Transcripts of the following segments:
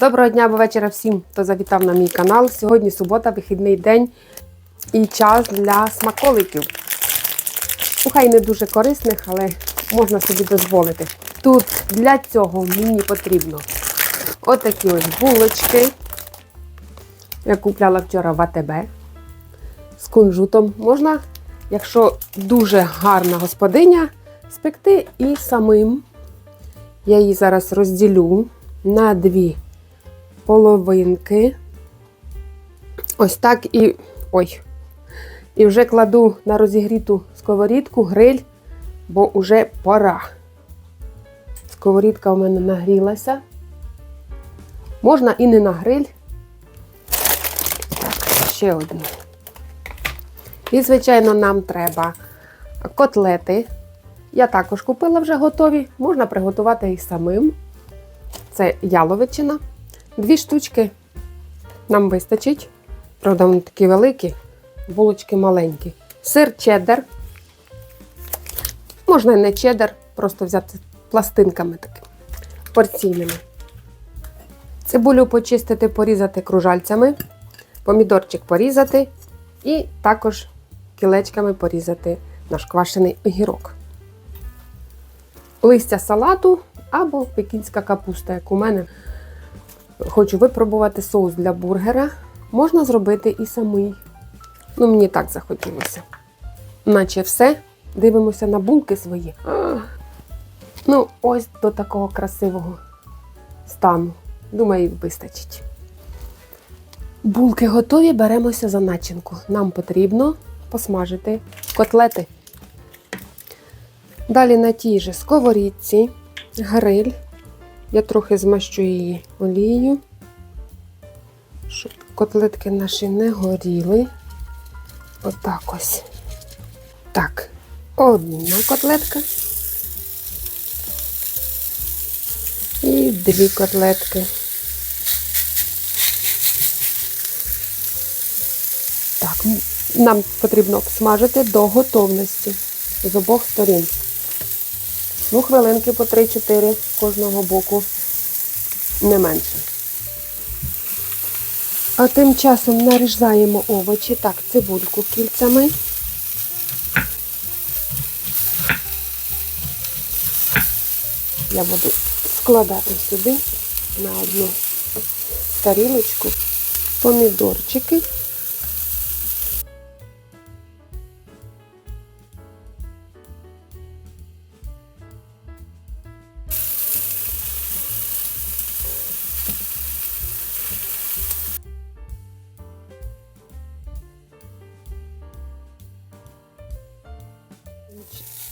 Доброго дня або вечора всім, хто завітав на мій канал. Сьогодні субота, вихідний день і час для смаколиків. Ну, хай не дуже корисних, але можна собі дозволити. Тут для цього мені потрібно отакі ось булочки. Я купляла вчора в АТБ з кунжутом. Можна, якщо дуже гарна господиня, спекти і самим. Я її зараз розділю на дві половинки. Ось так і. Ой. І вже кладу на розігріту сковорідку гриль, бо вже пора. Сковорідка у мене нагрілася. Можна і не на гриль. Так, ще одну. І, звичайно, нам треба котлети. Я також купила вже готові, можна приготувати і самим. Це яловичина. Дві штучки нам вистачить. Правда, вони такі великі, булочки маленькі. Сир чеддер. Можна і не чеддер, просто взяти пластинками такими порційними. Цибулю почистити, порізати кружальцями, помідорчик порізати і також кілечками порізати наш квашений огірок. Листя салату або пекінська капуста, як у мене. Хочу випробувати соус для бургера. Можна зробити і самий. Ну, мені так захотілося. Наче все. Дивимося на булки свої. Ну, ось до такого красивого стану. Думаю, вистачить. Булки готові, беремося за начинку. Нам потрібно посмажити котлети. Далі на тій же сковорідці гриль. Я трохи змащу її олією, щоб котлетки наші не горіли. Отак ось. Так, одна котлетка. І дві котлетки. Так, нам потрібно обсмажити до готовності з обох сторін. Ну, хвилинки по 3-4 кожного боку, не менше. А тим часом нарізаємо овочі. Так, цибульку кільцями. Я буду складати сюди на одну тарілочку помідорчики.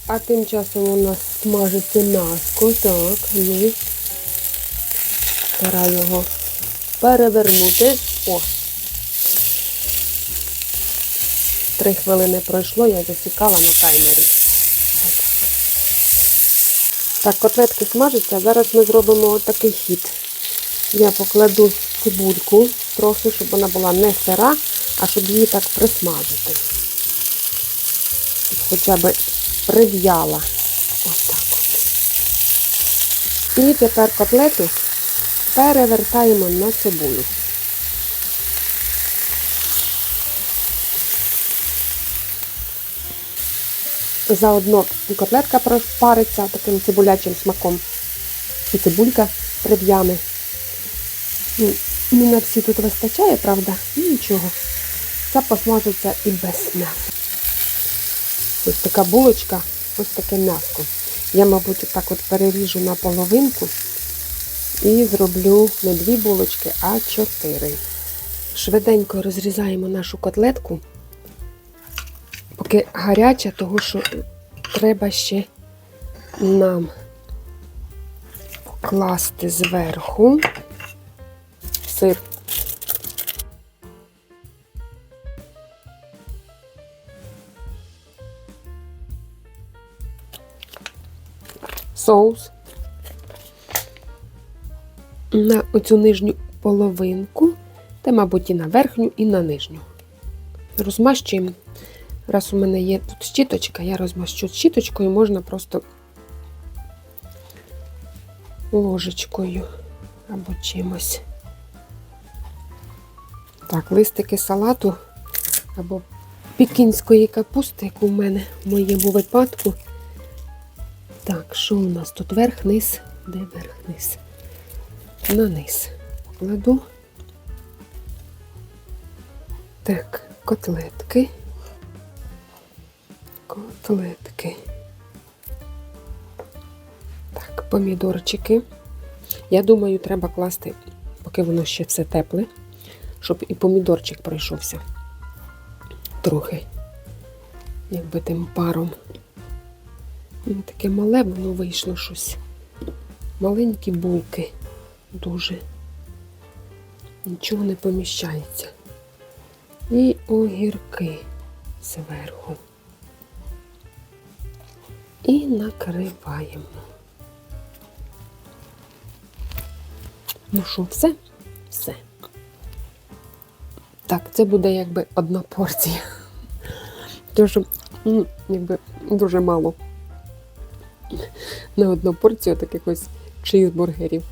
А тим часом у нас смажиться м'яско. Так, ну. Пора його перевернути. О! Три хвилини пройшло, я засікала на таймері. Так, котлетки смажаться, зараз ми зробимо такий хід. Я покладу цибульку трохи, щоб вона була не сира, а щоб її так присмажити. Хоча б прив'яла. Ось так от. І тепер котлету перевертаємо на цибулю. Заодно котлетка пропариться таким цибулячим смаком. І цибулька прив'яне. Ну, Не на всі тут вистачає, правда? Нічого. Це посмажиться і без м'яса. Ось така булочка, ось таке м'ясо. Я, мабуть, так от переріжу на половинку і зроблю не дві булочки, а чотири. Швиденько розрізаємо нашу котлетку, поки гаряча, тому що треба ще нам покласти зверху сир. Соус на оцю нижню половинку, та, мабуть, і на верхню, і на нижню. Розмащуємо. Раз у мене є тут щіточка, я розмащу щіточкою, можна просто ложечкою або чимось. Так, листики салату або пікінської капусти, яку в мене в моєму випадку. Так, що у нас тут верх, низ? Де верх, низ? На низ. Кладу. Так, котлетки. Котлетки. Так, помідорчики. Я думаю, треба класти, поки воно ще все тепле, щоб і помідорчик пройшовся трохи, якби тим паром. Ну, таке мале воно вийшло щось. Маленькі булки дуже. Нічого не поміщається. І огірки зверху. І накриваємо. Ну що, все? Все. Так, це буде якби одна порція. Що м, якби дуже мало. На одну порцію таких ось чизбургерів.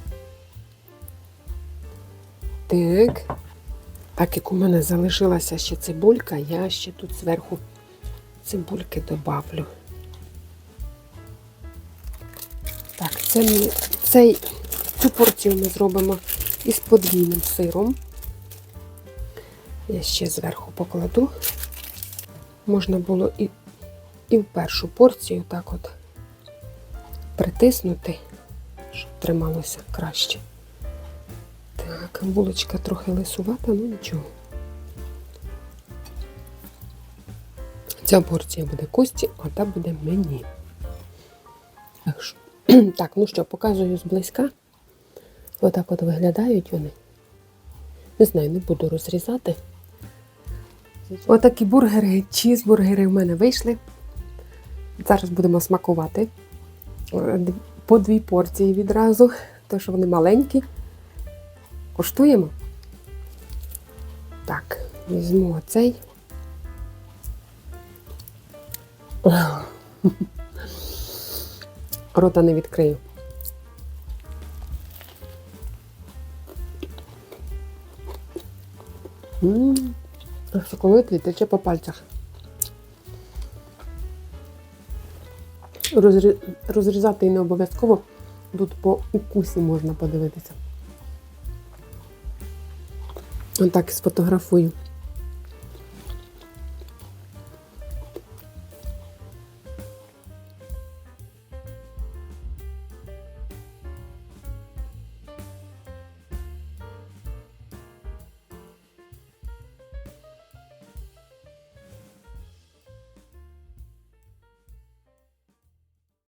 Так. Так як у мене залишилася ще цибулька, я ще тут зверху цибульки добавлю. Так, це ми, цей, цю порцію ми зробимо із подвійним сиром. Я ще зверху покладу. Можна було і, і в першу порцію так от притиснути, щоб трималося краще. Так, булочка трохи лисувата, ну нічого. Ця порція буде кості, а та буде мені. Так, ну що, показую зблизька. Отак от виглядають вони. Не знаю, не буду розрізати. Отакі бургери, чізбургери в мене вийшли. Зараз будемо смакувати. Е, По дві порції відразу, тому що вони маленькі. Коштуємо. Так, візьму оцей. Рота не відкрию. Соковитий, тече по пальцях. Розрізати і не обов'язково. Тут по укусі можна подивитися. Отак сфотографую.